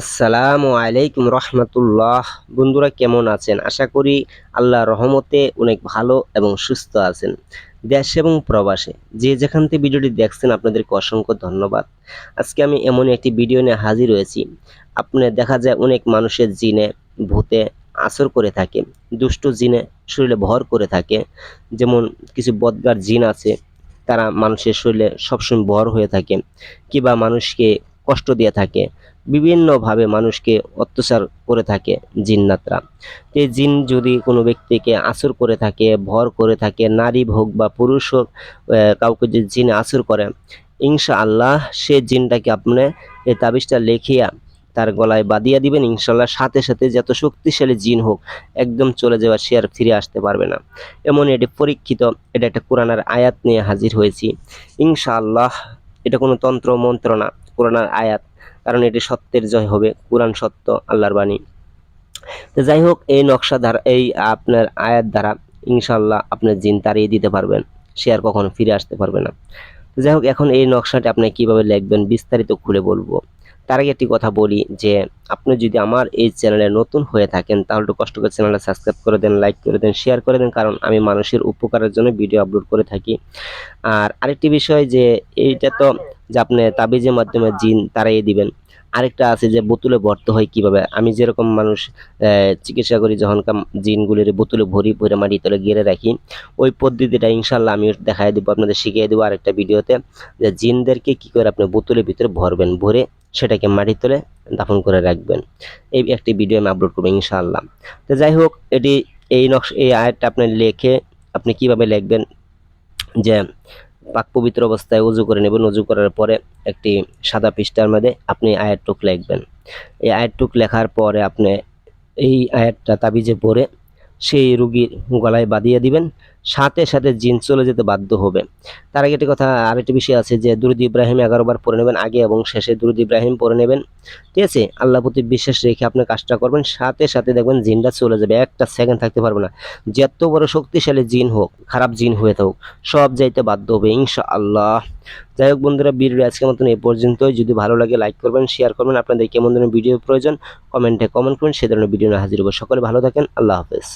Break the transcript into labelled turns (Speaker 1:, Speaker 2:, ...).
Speaker 1: আসসালামু আলাইকুম রহমতুল্লাহ। বন্ধুরা কেমন আছেন? আশা করি আল্লাহ রহমতে অনেক ভালো এবং সুস্থ আছেন। দেশ এবং প্রবাসে যে যেখান থেকে ভিডিওটি দেখছেন, আপনাদেরকে অসংখ্য ধন্যবাদ। আজকে আমি এমন একটি ভিডিও নিয়ে হাজির হয়েছি। আপনার দেখা যায় অনেক মানুষের জিনে, ভূতে আসর করে থাকে, দুষ্ট জিনে শরীরে ভর করে থাকে। যেমন কিছু বদগার জিন আছে, তারা মানুষের শরীরে সবসময় ভর হয়ে থাকে। কিবা মানুষকে কষ্ট দিয়ে থাকে, বিভিন্নভাবে মানুষকে অত্যাচার করে থাকে জিন্নাতরা। তো জিন যদি কোনো ব্যক্তিকে আসর করে থাকে, ভর করে থাকে, নারী হোক বা পুরুষ হোক কাউকে যদি জিন আসর করে ইনশা আল্লাহ সে জিনটাকে আপনি এই তাবিজটা লেখিয়া তার গলায় বাদিয়া দিবেন ইনশাল্লাহ সাথে সাথে যত শক্তিশালী জিন হোক, একদম চলে যাওয়া সে আর ফিরে আসতে পারবে না। এমন এটি পরীক্ষিত, এটা একটা কোরআনার আয়াত নিয়ে হাজির হয়েছি। ইনশাআল্লাহ এটা কোনো তন্ত্র, মন্ত্র না। কোরআনার আয়াত, কারণ এটি সত্যের জয় হবে, কোরআন সত্য, আল্লাহর বাণী। তো যাই হোক, এই নকশা দ্বারা, এই আপনার আয়াত দ্বারা ইনশাল্লাহ আপনার জিন তাড়িয়ে দিতে পারবেন, সে আর কখনো ফিরে আসতে পারবে না। তো যাই হোক, এখন এই নকশাটি আপনি কীভাবে লিখবেন বিস্তারিত খুলে বলব। তার আগে একটি কথা বলি, যে আপনি যদি আমার এই চ্যানেলে নতুন হয়ে থাকেন, তাহলে একটু কষ্ট করে চ্যানেলটা সাবস্ক্রাইব করে দেন, লাইক করে দেন শেয়ার করে দেন, কারণ আমি মানুষের উপকারের জন্য ভিডিও আপলোড করে থাকি। আর আরেকটি বিষয় যে, এইটা তো যে আপনি তাবিজের মাধ্যমে জিন তাড়াইয়ে দিবেন। আরেকটা আছে যে বোতলে ভরতে হয় কীভাবে? আমি যেরকম মানুষ চিকিৎসা করি যখন জিনগুলির বোতলে ভরি, ভরে মাটি তলে গেড়ে রাখি, ওই পদ্ধতিটা ইনশাল্লাহ আমি দেখাই দেবো, আপনাদের শিখিয়ে দেবো আরেকটা ভিডিওতে যে জিনদেরকে কি করে আপনি বোতলের ভিতরে ভরবেন, ভরে সেটাকে মাটির তলে দাফন করে রাখবেন। এই একটি ভিডিও আমি আপলোড করব ইনশাআল্লাহ তো যাই হোক, এটি এই নকশ, এই আয়াতটা আপনি লেখে আপনি কীভাবে লিখবেন যে পাক পবিত্র অবস্থায় উজু করে নেবেন। উজু করার পরে একটি সাদা পৃষ্ঠার মধ্যে আপনি আয়াতটুক লিখবেন। এই আয়াতটুক লেখার পরে আপনি এই আয়াতটা তাবিজে পড়ে সেই রুগীর গলায় বাঁধিয়ে দিবেন। সাথে সাথে জিন চলে যেতে বাধ্য হবে। তার আগে একটি কথা, আরেকটি বিষয় আছে যে, দুরুদ ইব্রাহিম এগারো বার পড়ে নেবেন আগে এবং শেষে দুরুদ ইব্রাহিম পড়ে নেবেন। ঠিক আছে? আল্লাহ প্রতি বিশ্বাস রেখে আপনি কাজটা করবেন। সাথে সাথে দেখবেন জিনটা চলে যাবে। একটা সেকেন্ড থাকতে পারবে না। যত বড় শক্তিশালী জিন হোক, খারাপ জিন হয়ে থাকুক, সব যাইতে বাধ্য হবে ইনশা আল্লাহ যাই হোক বন্ধুরা ভিডিও আজকের মতন এ পর্যন্তই। যদি ভালো লাগে লাইক করবেন শেয়ার করবেন। আপনাদের কেমন ধরনের ভিডিও প্রয়োজন কমেন্টে কমেন্ট করুন। সে ধরনের ভিডিও না হাজির হব। সকলে ভালো থাকেন। আল্লাহ হাফেজ।